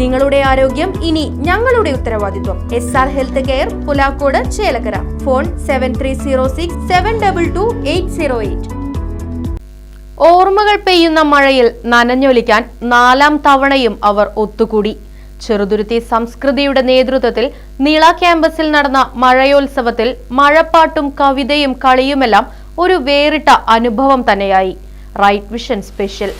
നിങ്ങളുടെ ആരോഗ്യം ഇനി ഞങ്ങളുടെ ഉത്തരവാദിത്വം. S R health care Pulakkode Chelakkara. Phone seven three zero six seven double two eight zero eight ഓർമ്മകൾ പെയ്യുന്ന മഴയിൽ നനഞ്ഞൊലിക്കാൻ നാലാം തവണയും അവർ ഒത്തുകൂടി. ചെറുതുരുത്തി സംസ്കൃതിയുടെ നേതൃത്വത്തിൽ നീള ക്യാമ്പസിൽ നടന്ന മഴയോത്സവത്തിൽ മഴപ്പാട്ടും കവിതയും കളിയുമെല്ലാം ഒരു വേറിട്ട അനുഭവം തന്നെയായി. റൈറ്റ് വിഷൻ സ്പെഷ്യൽ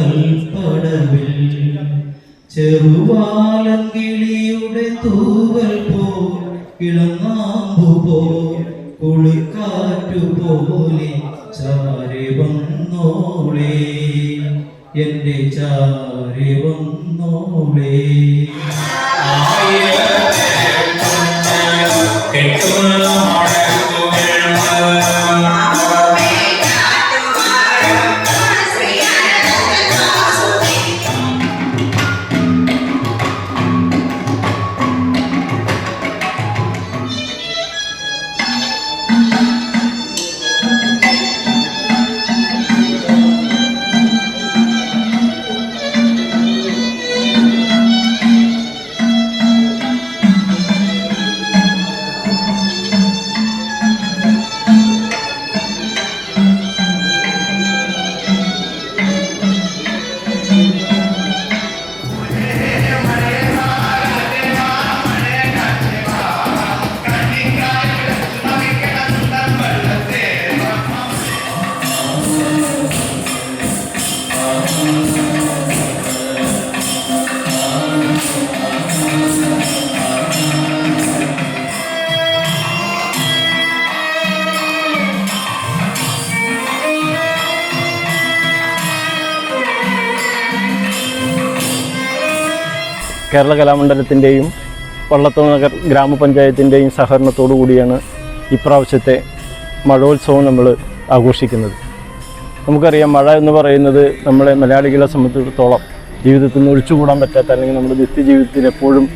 കൽപ്പടവിൽ ചെറുവാലം കിളിയുടെ തൂവൽ പോ കിളങ്ങാമ്പു പോ കുളിക്കാറ്റു പോലെ ചാരി വന്നോളേ. എന്റെ ചാരി വന്നോളേ. കേരള കലാമണ്ഡലത്തിന്റെയും വള്ളത്തോൾ നഗർ ഗ്രാമപഞ്ചായത്തിന്റെയും സഹകരണത്തോടു കൂടിയാണ് ഇപ്രാവശ്യത്തെ മഴോത്സവം നമ്മൾ ആഘോഷിക്കുന്നത്. നമുക്കറിയാം മഴ എന്ന് പറയുന്നത് നമ്മളെ മലയാളികളെ സംബന്ധിച്ചിടത്തോളം ജീവിതത്തിൽ നിന്ന് ഒഴിച്ചുകൂടാൻ പറ്റാത്ത അല്ലെങ്കിൽ നമ്മുടെ നിത്യജീവിതത്തിൽ എപ്പോഴും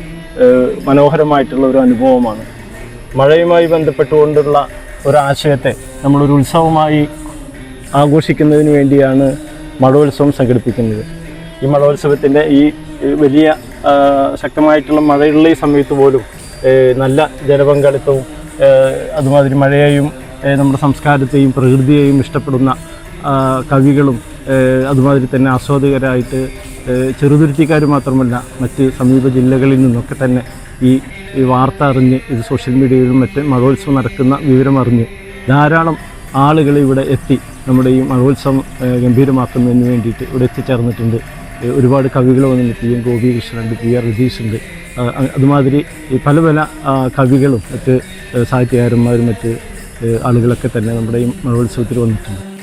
മനോഹരമായിട്ടുള്ള ഒരു അനുഭവമാണ്. മഴയുമായി ബന്ധപ്പെട്ടുകൊണ്ടുള്ള ഒരാശയത്തെ നമ്മളൊരു ഉത്സവമായി ആഘോഷിക്കുന്നതിന് വേണ്ടിയാണ് മഴോത്സവം സംഘടിപ്പിക്കുന്നത്. ഈ മഴോത്സവത്തിന്റെ ഈ വലിയ ശക്തമായിട്ടുള്ള മഴയുള്ള ഈ സമയത്ത് പോലും നല്ല ജനപങ്കാളിത്തവും അതുമാതിരി മഴയെയും നമ്മുടെ സംസ്കാരത്തെയും പ്രകൃതിയെയും ഇഷ്ടപ്പെടുന്ന കവികളും അതുമാതിരി തന്നെ ആസ്വാദകരായിട്ട് ചെറുതുരുത്തിക്കാർ മാത്രമല്ല മറ്റ് സമീപ ജില്ലകളിൽ നിന്നൊക്കെ തന്നെ ഈ ഈ വാർത്ത അറിഞ്ഞ് ഇത് സോഷ്യൽ മീഡിയയിലും മറ്റ് മഴോത്സവം നടക്കുന്ന വിവരം അറിഞ്ഞ് ധാരാളം ആളുകൾ ഇവിടെ എത്തി നമ്മുടെ ഈ മഴോത്സവം ഗംഭീരമാക്കുന്നതിന് വേണ്ടിയിട്ട് ഇവിടെ എത്തിച്ചേർന്നിട്ടുണ്ട്. ഒരുപാട് കവികൾ വന്നിട്ടുണ്ട്. പി എം ഗോപികൃഷ്ണനുണ്ട് പി ആർ രതീഷുണ്ട്. അതുമാതിരി പല പല കവികളും മറ്റ് സാഹിത്യകാരന്മാരും മറ്റ് ആളുകളൊക്കെ തന്നെ നമ്മുടെ ഈ മഴോത്സവത്തിൽ വന്നിട്ടുണ്ട്.